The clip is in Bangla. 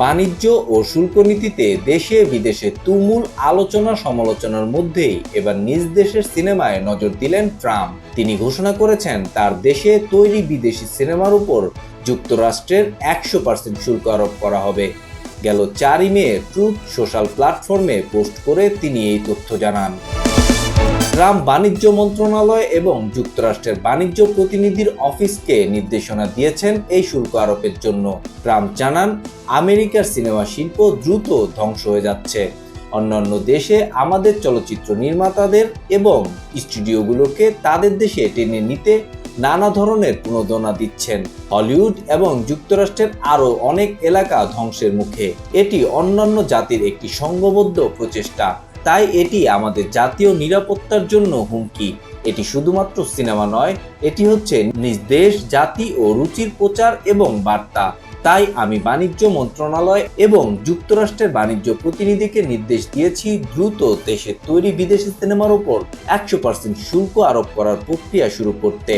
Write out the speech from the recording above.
বাণিজ্য ও শুল্ক নীতিতে দেশে বিদেশে তুমুল আলোচনা সমালোচনার মধ্যেই এবার নিজ দেশের সিনেমায় নজর দিলেন ট্রাম্প। তিনি ঘোষণা করেছেন তার দেশে তৈরি বিদেশি সিনেমার উপর যুক্তরাষ্ট্রের একশো পার্সেন্ট শুল্ক আরোপ করা হবে। গেল চারই মে ট্রুথ সোশ্যাল প্ল্যাটফর্মে পোস্ট করে তিনি এই তথ্য জানান। ট্রাম্প বাণিজ্য মন্ত্রণালয় এবং যুক্তরাষ্ট্রের বাণিজ্য প্রতিনিধির অফিসকে নির্দেশনা দিয়েছেন এই শুল্ক আরোপের জন্য। ট্রাম্প জানান, আমেরিকার সিনেমা শিল্প দ্রুত ধ্বংস হয়ে যাচ্ছে। অন্যান্য দেশে আমাদের চলচ্চিত্র নির্মাতাদের এবং স্টুডিওগুলোকে তাদের দেশে টেনে নিতে নানা ধরনের প্রণোদনা দিচ্ছেন। হলিউড এবং যুক্তরাষ্ট্রের আরও অনেক এলাকা ধ্বংসের মুখে। এটি অন্যান্য জাতির একটি সংঘবদ্ধ প্রচেষ্টা। তাই এটি আমাদের জাতীয় নিরাপত্তার জন্য হুমকি। এটি শুধুমাত্র সিনেমা নয়, এটি হচ্ছে নিজ দেশ, জাতি ও রুচির প্রচার এবং বার্তা। তাই আমি বাণিজ্য মন্ত্রণালয় এবং যুক্তরাষ্ট্রের বাণিজ্য প্রতিনিধিকে নির্দেশ দিয়েছি দ্রুত দেশের তৈরি বিদেশি সিনেমার উপর একশো পার্সেন্ট শুল্ক আরোপ করার প্রক্রিয়া শুরু করতে।